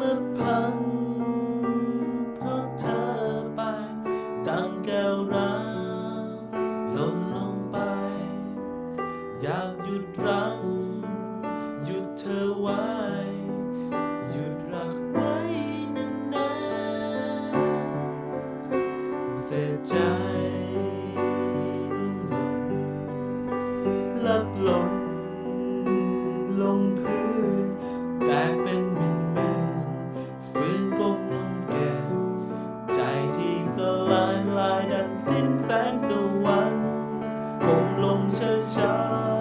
มาพังเพราะเธอไปตั้งแก้วร้างหล่นลงไป อยากหยุดรั้ง หยุดเธอไวหยุดรักไว้นนๆเสียใจลักหล่นลงพื้นแต่ ตะวันผมลงช้า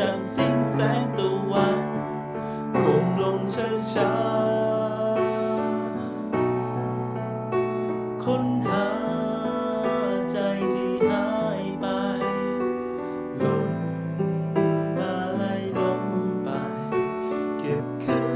ดังสิ้นแสงตะวันคงลงช้าช้าคนหาใจที่หายไปลงมาไล่ลงไป เก็บขึ้น